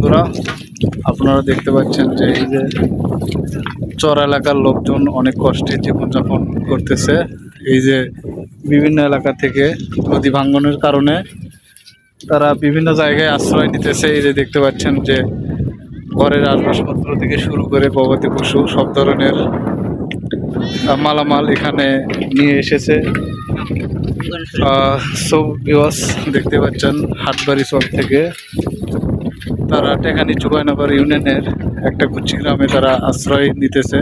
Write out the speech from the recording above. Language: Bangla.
বন্ধুরা, আপনারা দেখতে পাচ্ছেন যে এই যে চর এলাকার লোকজন অনেক কষ্টে জীবনযাপন করতেছে। এই যে বিভিন্ন এলাকা থেকে নদী ভাঙ্গনের কারণে তারা বিভিন্ন জায়গায় আশ্রয় নিতেছে। এই যে দেখতে পাচ্ছেন যে ঘরের আসবাসপত্র থেকে শুরু করে গবাদি পশু সব ধরনের মালামাল এখানে নিয়ে এসেছে। সো বিওয়াস দেখতে পাচ্ছেন হাটবাড়ি চক থেকে। তারা টেকানি চুবাইনগর ইউনিয়নের একটা কুচি গ্রামে তারা আশ্রয় নিতেছে।